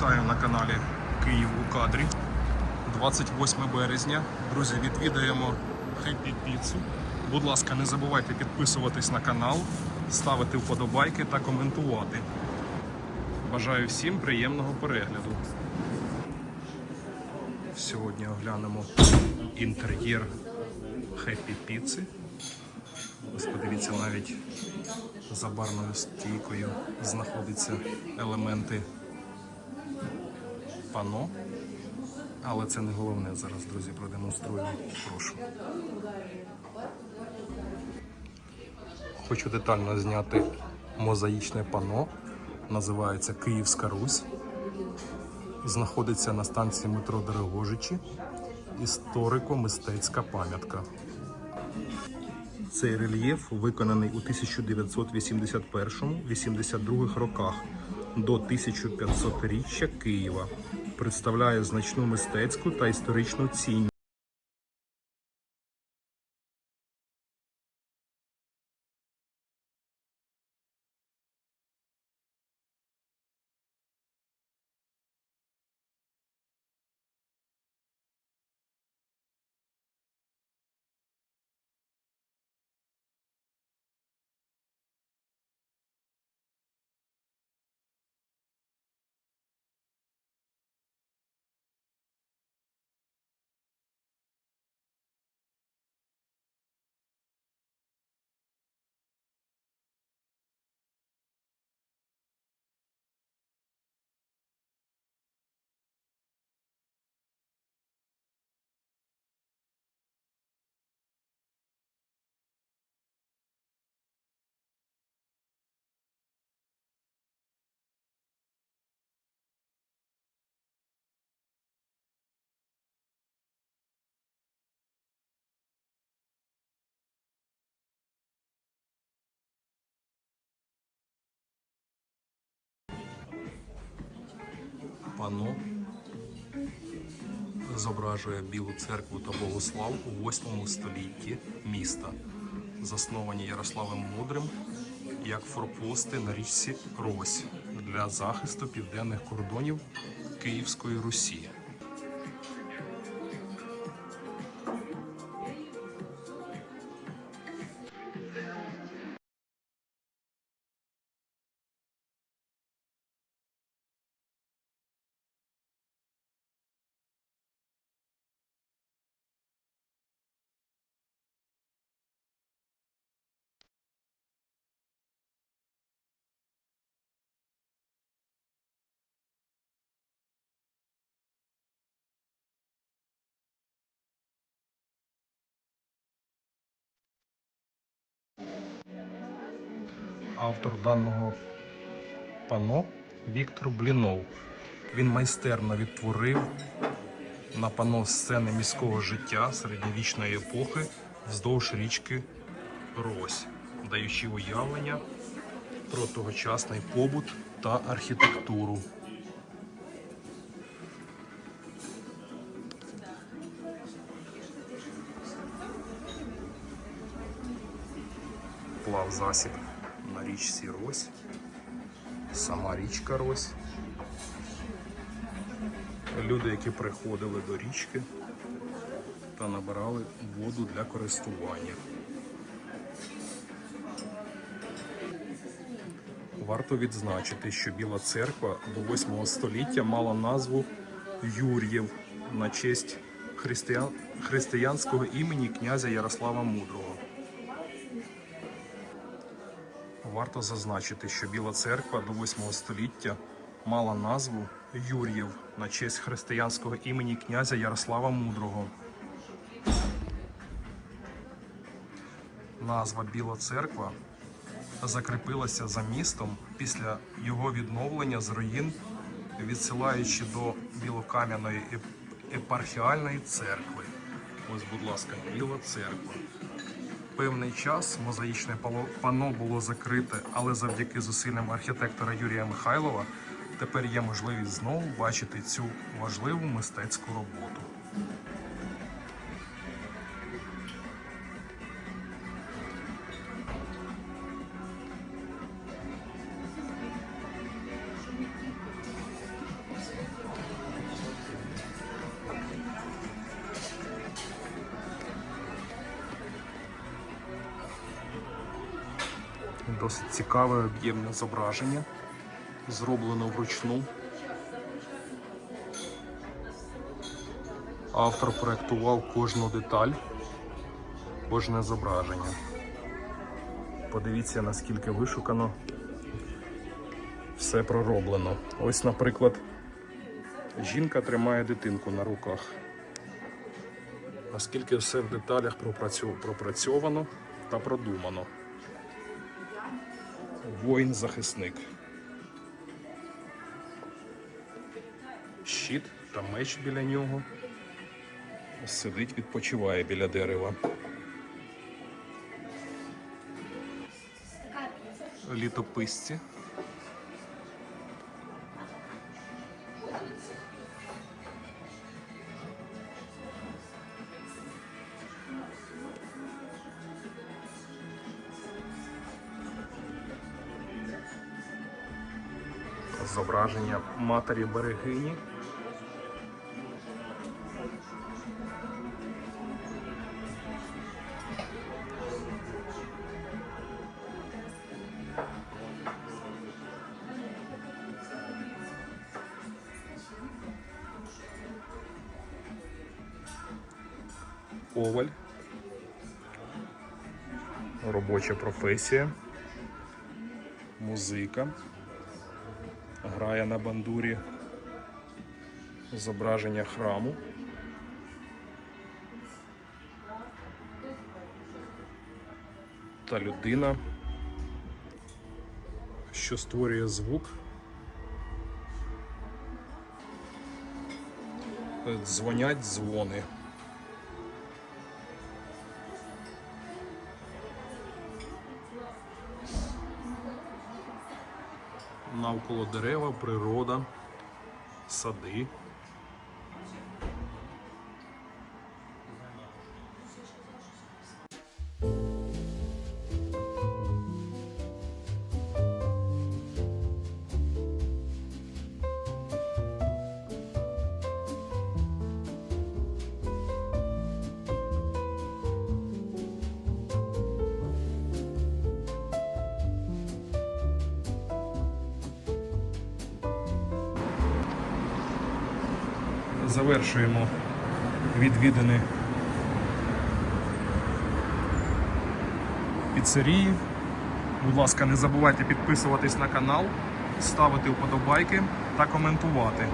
Вітаю на каналі Київ у кадрі. 28 березня. Друзі, відвідаємо Happy Pizza. Будь ласка, не забувайте підписуватись на канал, ставити вподобайки та коментувати. Бажаю всім приємного перегляду. Сьогодні оглянемо інтер'єр Happy Pizza. Ось подивіться, навіть за барною стійкою знаходяться елементи пано. Але це не головне зараз, друзі, продемонструю. Прошу. Хочу детально зняти мозаїчне пано. Називається Київська Русь. Знаходиться на станції метро Дорогожичі. Історико-мистецька пам'ятка. Цей рельєф виконаний у 1981-82 роках до 1500-річчя Києва. Представляє значну мистецьку та історичну цінність. Пано зображує Білу церкву та Богослав у 8 столітті міста, засновані Ярославом Мудрим як форпости на річці Рось для захисту південних кордонів Київської Русі. Автор даного пано Віктор Блінов. Він майстерно відтворив на пано сцени міського життя середньовічної епохи вздовж річки Рось, даючи уявлення про тогочасний побут та архітектуру. Плав засіб річці Рось, сама річка Рось. Люди, які приходили до річки та набирали воду для користування. Варто відзначити, що Біла церква до 8 століття мала назву Юр'єв на честь християн... християнського імені князя Ярослава Мудрого. Варто зазначити, що Біла церква до 8 століття мала назву Юр'єв на честь християнського імені князя Ярослава Мудрого. Назва Біла церква закріпилася за містом після його відновлення з руїн, відсилаючи до Білокам'яної епархіальної церкви. Ось, будь ласка, Біла церква. Певний час мозаїчне панно було закрите, але завдяки зусиллям архітектора Юрія Михайлова тепер є можливість знову бачити цю важливу мистецьку роботу. Досить цікаве об'ємне зображення. Зроблено вручну. Автор проєктував кожну деталь, кожне зображення. Подивіться, наскільки вишукано все пророблено. Ось, наприклад, жінка тримає дитинку на руках. Наскільки все в деталях пропрацьов- пропрацьовано та продумано. Воїн-захисник. Щит та меч біля нього. Сидить, відпочиває біля дерева. Літописці. Зображення матері берегині. Коваль. Робоча професія. Музика. Грає на бандурі. Зображення храму. Та людина, що створює звук. Дзвонять дзвони. Навколо дерева, природа, сади. Завершуємо відвідини піцерії. Будь ласка, не забувайте підписуватись на канал, ставити вподобайки та коментувати.